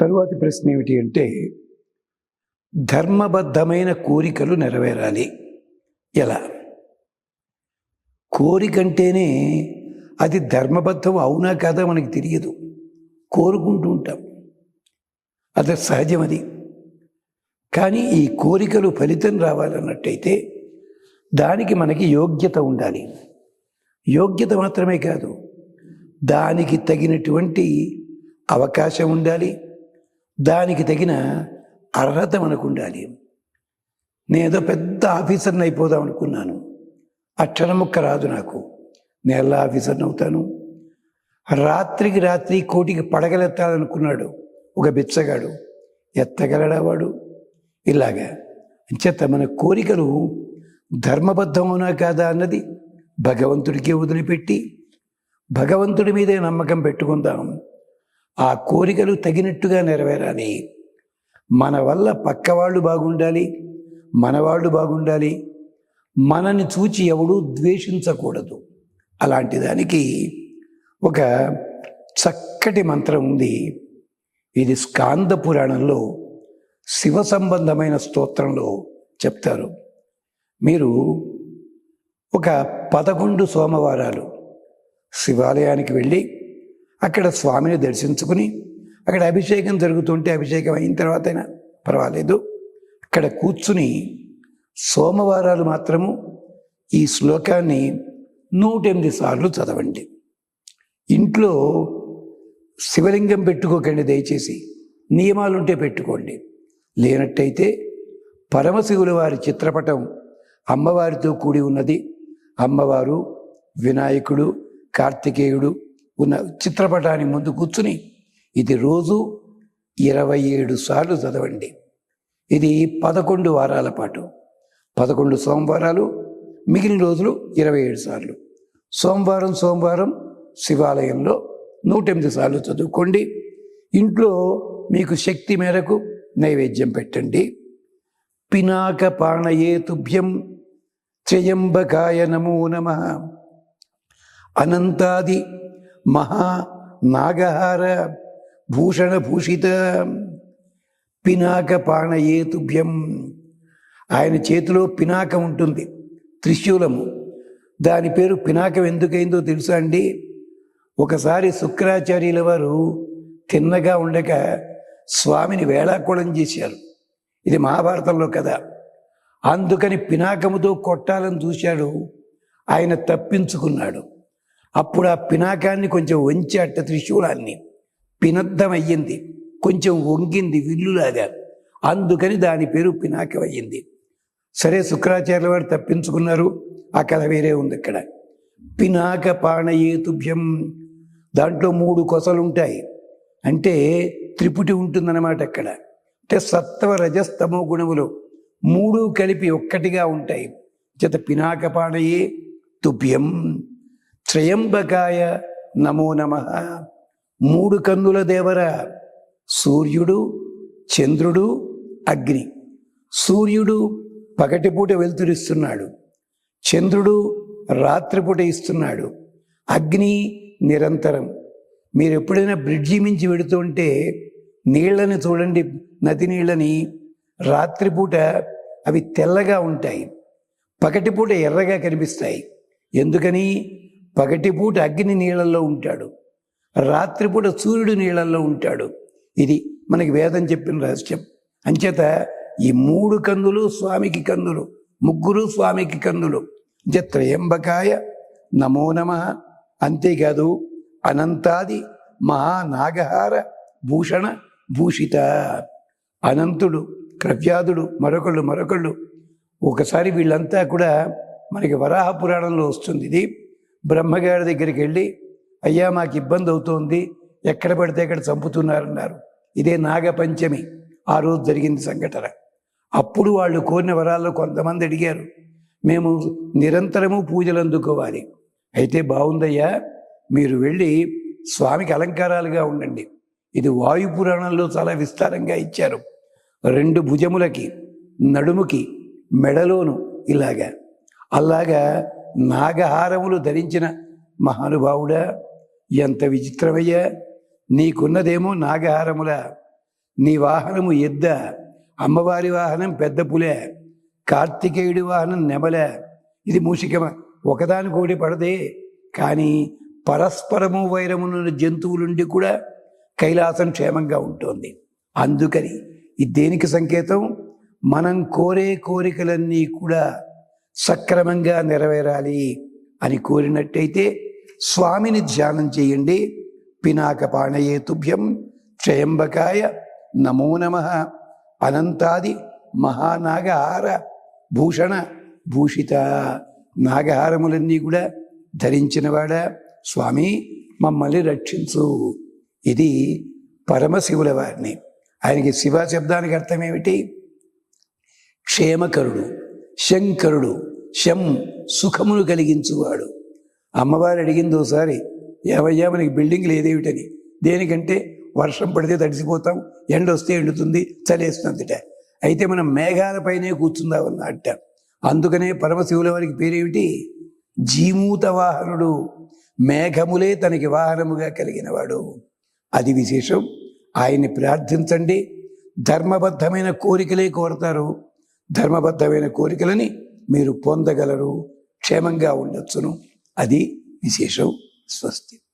తరువాతి ప్రశ్న ఏమిటి అంటే ధర్మబద్ధమైన కోరికలు నెరవేరాలి. ఎలా? కోరికంటేనే అది ధర్మబద్ధం అవునా కాదా మనకి తెలియదు. కోరుకుంటూ ఉంటాం. అది సహజం అది కానీ ఈ కోరికలు ఫలితం రావాలన్నట్టయితే దానికి మనకి యోగ్యత ఉండాలి. యోగ్యత మాత్రమే కాదు దానికి తగినటువంటి అవకాశం ఉండాలి. దానికి తగిన అర్హత మనకు ఉండాలి నేనేదో పెద్ద ఆఫీసర్ని అయిపోదాం అనుకున్నాను. అక్షరం ముక్క రాదు నాకు. నేను ఎలా ఆఫీసర్ని అవుతాను? రాత్రికి రాత్రి కోటికి పడగలెత్తాలనుకున్నాడు ఒక బిచ్చగాడు. ఎత్తగలడా వాడు? ఇలాగా. అంచేత మన కోరికలు ధర్మబద్ధమవునా కాదా అన్నది భగవంతుడికే వదిలిపెట్టి భగవంతుడి మీదే నమ్మకం పెట్టుకుందాం. ఆ కోరికలు తగినట్టుగా నెరవేరాలి. మన వల్ల పక్కవాళ్ళు బాగుండాలి మనవాళ్ళు బాగుండాలి. మనని చూచి ఎవడూ ద్వేషించకూడదు. అలాంటి దానికి ఒక చక్కటి మంత్రం ఉంది. ఇది స్కాంద పురాణంలో శివ సంబంధమైన స్తోత్రంలో చెప్తారు. మీరు ఒక పదకొండు సోమవారాలు శివాలయానికి వెళ్ళి అక్కడ స్వామిని దర్శించుకుని అక్కడ అభిషేకం జరుగుతుంటే అభిషేకం అయిన తర్వాత అయినా పర్వాలేదు. అక్కడ కూర్చుని సోమవారాలు మాత్రము ఈ శ్లోకాన్ని నూటెనిమిది సార్లు చదవండి. ఇంట్లో శివలింగం పెట్టుకోకండి దయచేసి. నియమాలుంటే పెట్టుకోండి. లేనట్టయితే పరమశివుల వారి చిత్రపటం అమ్మవారితో కూడి ఉన్నది. అమ్మవారు వినాయకుడు కార్తికేయుడు ఉన్న చిత్రపటాన్ని ముందు కూర్చుని ఇది రోజు ఇరవై ఏడు సార్లు చదవండి. ఇది పదకొండు వారాల పాటు. పదకొండు సోమవారాలు మిగిలిన రోజులు ఇరవై ఏడు సార్లు. సోమవారం సోమవారం శివాలయంలో నూట ఎనిమిది సార్లు చదువుకోండి. ఇంట్లో మీకు శక్తి మేరకు నైవేద్యం పెట్టండి. పినాక పాణయే తుభ్యం త్రయంబకాయ నమో నమ. అనంతాది మహా నాగహార భూషణ భూషిత పినాక పాణయేతుభ్యం ఆయన చేతిలో పినాకం ఉంటుంది త్రిశూలము. దాని పేరు పినాకం ఎందుకైందో తెలుసా అండి? ఒకసారి శుక్రాచార్యుల వారు తిన్నగా ఉండక స్వామిని వేళాకోళం చేశారు. ఇది మహాభారతంలో కదా అందుకని పినాకముతో కొట్టాలని చూశాడు. ఆయన తప్పించుకున్నాడు. అప్పుడు ఆ పినాకాన్ని కొంచెం వంచాట త్రిశూలాన్ని పినద్దమయ్యింది. కొంచెం వంగింది విల్లులాగా. అందుకని దాని పేరు పినాకం అయ్యింది సరే శుక్రాచార్యుల వారు తప్పించుకున్నారు. ఆ కథ వేరే ఉంది ఇక్కడ. పినాక పాణయేతుభ్యం. దాంట్లో మూడు కొసలు ఉంటాయి అంటే త్రిపుటి ఉంటుందన్నమాట అక్కడ. అంటే సత్వ రజస్తమో గుణములు మూడు కలిపి ఒక్కటిగా ఉంటాయి. చేత పినాక పాణయే తుభ్యం. త్రయంబకాయ నమో నమ. మూడు కన్నుల దేవర సూర్యుడు చంద్రుడు అగ్ని. సూర్యుడు పగటిపూట వెలుతురిస్తున్నాడు. చంద్రుడు రాత్రిపూట ఇస్తున్నాడు. అగ్ని నిరంతరం. మీరు ఎప్పుడైనా బ్రిడ్జి మించి వెడుతుంటే నీళ్ళని చూడండి. నది నీళ్ళని రాత్రిపూట అవి తెల్లగా ఉంటాయి. పగటిపూట ఎర్రగా కనిపిస్తాయి. ఎందుకని? పగటిపూట అగ్ని నీళ్ళల్లో ఉంటాడు. రాత్రిపూట సూర్యుడు నీళ్ళల్లో ఉంటాడు. ఇది మనకి వేదం చెప్పిన రహస్యం. అంచేత ఈ మూడు కందులు స్వామికి కందులు ముగ్గురు స్వామికి కందులు. త్రయంబకాయ నమో నమ అంతేకాదు అనంతాది మహానాగహార భూషణ భూషిత. అనంతుడు క్రవ్యాదుడు మరొకళ్ళు మరొకళ్ళు. ఒకసారి వీళ్ళంతా కూడా మనకి వరాహ పురాణంలో వస్తుంది ఇది. బ్రహ్మగారి దగ్గరికి వెళ్ళి అయ్యా మాకు ఇబ్బంది అవుతోంది. ఎక్కడ పడితే అక్కడ చంపుతున్నారన్నారు. ఇదే నాగపంచమి. ఆ రోజు జరిగింది సంఘటన. అప్పుడు వాళ్ళు కోరిన వరాల్లో కొంతమంది అడిగారు మేము నిరంతరము పూజలు అందుకోవాలి. అయితే బాగుందయ్యా మీరు వెళ్ళి స్వామికి అలంకారాలుగా ఉండండి. ఇది వాయు పురాణంలో చాలా విస్తారంగా ఇచ్చారు. రెండు భుజములకి నడుముకి మెడలోను ఇలాగా. అలాగా నాగహారములు ధరించిన మహానుభావుడా ఎంత విచిత్రమయ్యా! నీకున్నదేమో నాగహారముల నీ వాహనము ఎద్ద అమ్మవారి వాహనం పెద్ద పులే కార్తికేయుడి వాహనం నెమలే. ఇది మూషికమ ఒకదానికొకటి పడదే. కానీ పరస్పరము వైరమున్న జంతువులుండి కూడా కైలాసం క్షేమంగా ఉంటుంది. అందుకని ఇది దేనికి సంకేతం? మనం కోరే కోరికలన్నీ కూడా సక్రమంగా నెరవేరాలి అని కోరినట్టయితే స్వామిని ధ్యానం చేయండి. పినాక పాణయేతుభ్యం క్షయంబకాయ నమో నమ. అనంతాది మహానాగహార భూషణ భూషిత నాగహారములన్నీ కూడా ధరించినవాడ స్వామి మమ్మల్ని రక్షించు. ఇది పరమశివుల వారిని. ఆయనకి శివ శబ్దానికి అర్థం ఏమిటి? క్షేమకరుడు. శంకరుడు శం సుఖమును కలిగించువాడు. అమ్మవారు అడిగింది ఒకసారి ఏమయ్యా మనకి బిల్డింగ్ లేదేమిటని? దేనికంటే వర్షం పడితే తడిసిపోతాం ఎండ వస్తే ఎండుతుంది చలేస్తుందిట అయితే మనం మేఘాలపైనే కూర్చుందామన్నట్ట అందుకనే పరమశివుల వారికి పేరేమిటి? జీమూత వాహనుడు మేఘములే తనకి వాహనముగా కలిగినవాడు. అది విశేషం. ఆయన్ని ప్రార్థించండి. ధర్మబద్ధమైన కోరికలే కోరతారు. ధర్మబద్ధమైన కోరికలని మీరు పొందగలరు. క్షేమంగా ఉండొచ్చును. అది విశేషం. స్వస్తి.